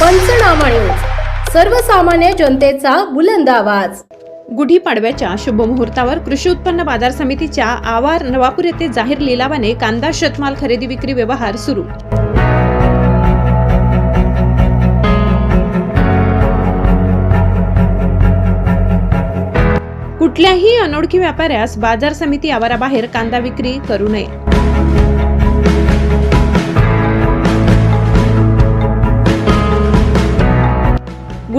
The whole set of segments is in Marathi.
पंचनामा न्यूज. सर्वसामान्य जनतेचा बुलंद आवाज. गुढीपाडव्याच्या शुभमुहूर्तावर कृषी उत्पन्न बाजार समितीच्या आवार नवापूर येथे जाहीर लिलावाने कांदा शेतमाल खरेदी विक्री व्यवहार सुरू. कुठल्याही अनोळखी व्यापाऱ्यास बाजार समिती आवाराबाहेर कांदा विक्री करू नये.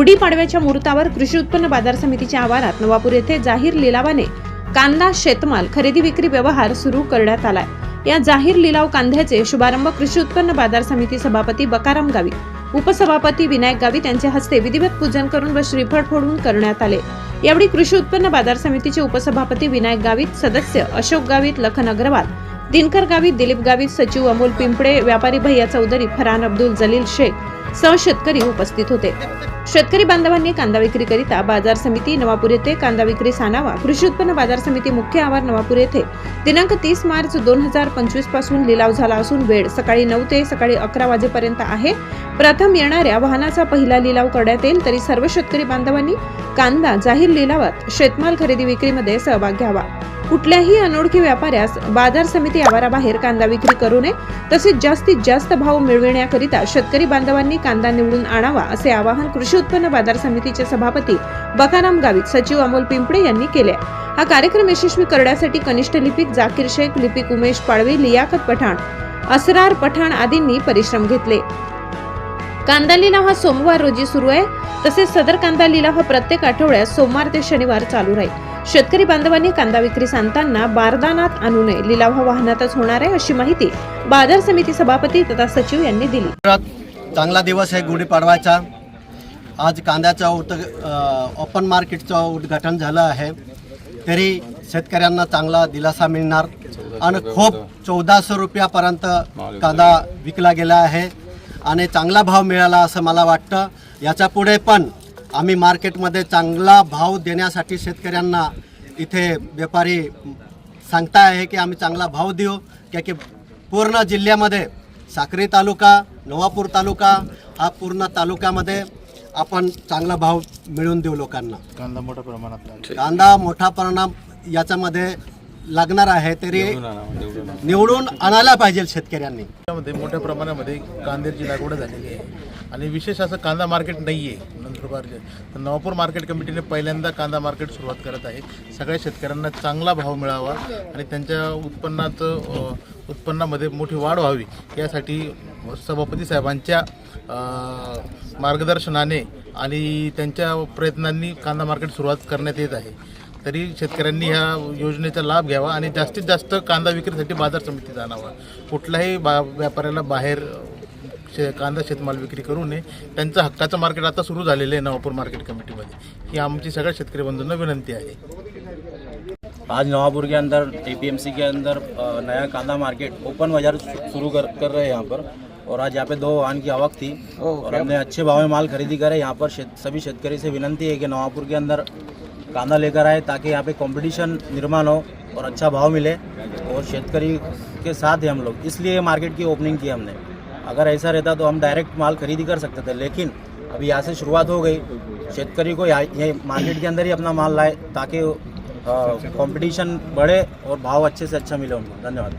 गुढीपाडव्याच्या मुहूर्तावर कृषी उत्पन्न बाजार समितीच्या आवारात नवापूर येथे जाहीर लिलावाने कांदा शेतमाल खरेदी विक्री व्यवहार सुरू करण्यात आलाय. या जाहीर लिलाव कांद्याचे शुभारंभ कृषी उत्पन्न बाजार समिती सभापती बकाराम गावित उपसभापती विनायक गावित यांच्या हस्ते विधिवत पूजन करून व श्रीफळ फोडून करण्यात आले. यावेळी कृषी उत्पन्न बाजार समितीचे उपसभापती विनायक गावित सदस्य अशोक गावित लखन अग्रवाल दिनकर गावित दिलीप गावित सचिव अमोल पिंपळे व्यापारी भैया चौधरी फरहान अब्दुल जलील शेख सह शेतकरी उपस्थित होते. शेतकरी बांधवांनी कांदा विक्रीकरिता बाजार समिती नवापूर येथे कांदा विक्री सानावा कृषी उत्पन्न बाजार समिती मुख्य आवार नवापूर येथे. दिनांक तीस मार्च दोन हजार पंचवीसपासून लिलाव झाला असून वेळ सकाळी नऊ ते सकाळी अकरा वाजेपर्यंत आहे. प्रथम येणाऱ्या वाहनाचा पहिला लिलाव करण्यात येईल तरी सर्व शेतकरी बांधवांनी कांदा जाहीर लिलावात शेतमाल खरेदी विक्रीमध्ये सहभाग घ्यावा. कुठल्याही अनोळखी व्यापाऱ्यास बाजार समिती आवाराबाहेर कांदा विक्री करू नये तसेच जास्तीत जास्त भाव मिळविण्याकरिता शेतकरी बांधवांनी कांदा निवडून आणावा असे आवाहन कृषी उत्पन्न बाजार समितीचे सभापती बकाराम गावित सचिव अमोल पिंपळे यांनी केले हा कार्यक्रम यशस्वी करण्यासाठी कनिष्ठ लिपिक जाकीर शेख लिपिक उमेश पाडवी लियाकत पठाण असरार पठाण आदींनी परिश्रम घेतले. कांदा लिलाव हा सोमवार रोजी सुरू आहे. तसेच सदर कांदा लिलाव हा प्रत्येक आठवड्यात सोमवार ते शनिवार चालू राहील. शेतकरी बांधवांनी कांदा विक्री सांगताना बारदानात आणू नये. लिलाव हा वाहनातच होणार आहे अशी माहिती बाजार समिती सभापती तथा सचिव यांनी दिली. परत चांगला दिवस आहे गुढीपाडवाचा आज कांद्याचं उत ओपन मार्केटचं उद्घाटन झालं आहे. तरी शेतकऱ्यांना चांगला दिलासा मिळणार. आणि खूप चौदाशे रुपयापर्यंत कांदा विकला गेला आहे. आणि चांगला भाव मिळाला असं मला वाटतं. याच्यापुढे पण आम्ही मार्केटमध्ये चांगला भाव देण्यासाठी शेतकऱ्यांना इथे व्यापारी सांगता आहे की आम्ही चांगला भाव देऊ. क्या की पूर्ण जिल्ह्यामध्ये साक्री तालुका नवापूर तालुका हा पूर्ण तालुक्यामध्ये आपण चांगला भाव मिळवून देऊ लोकांना. कांदा मोठ्या प्रमाणात. कांदा मोठा परिणाम याच्यामध्ये लागणार आहे तरी निवडून आणायला पाहिजे शेतकऱ्यांनी. त्यामध्ये मोठ्या प्रमाणामध्ये कांद्याची लागवड झालेली आहे. आणि विशेष असं कांदा मार्केट नाही आहे नंदुरबारचे तर नवापूर मार्केट कमिटीने पहिल्यांदा कांदा मार्केट सुरुवात करत आहे. सगळ्या शेतकऱ्यांना चांगला भाव मिळावा आणि त्यांच्या उत्पन्नाचं उत्पन्नामध्ये मोठी वाढ व्हावी यासाठी सभापती साहेबांच्या मार्गदर्शनाने आणि त्यांच्या प्रयत्नांनी कांदा मार्केट सुरुवात करण्यात येत आहे. तरी शेतकऱ्यांनी ह्या योजनेचा लाभ घ्यावा आणि जास्तीत जास्त कांदा विक्रीसाठी बाजार समितीत आणावा कुठल्याही बा व्यापाऱ्याला बाहेर शे कांदा शेतमाल विक्री करू नये. त्यांचं हक्काचं मार्केट आता सुरू झालेलं आहे नवापूर मार्केट कमिटीमध्ये. ही आमची सगळ्या शेतकरी बंधूंना विनंती आहे. आज नवापुर के अंदर एपीएमसी के अंदर नया कांदा मार्केट ओपन बाजार शुरू कर कर रहे हैं यहाँ पर। और आज यहाँ पे दो वाहन की आवक थी। और हमने अच्छे भाव में माल खरीदी करे यहाँ पर शेत, सभी शेतकरी से विनंती है कि नवापुर के अंदर कांदा लेकर आए ताकि यहाँ पे कंपटीशन निर्माण हो और अच्छा भाव मिले और शेतकारी के साथ है हम लोग। इसलिए मार्केट की ओपनिंग की हमने। अगर ऐसा रहता तो हम डायरेक्ट माल खरीदी कर सकते थे, लेकिन अभी यहाँ से शुरुआत हो गई। शेतकारी को ये मार्केट के अंदर ही अपना माल लाए ताकि कॉम्पिटिशन बढ़े और भाव अच्छे से अच्छा मिले उनको। धन्यवाद।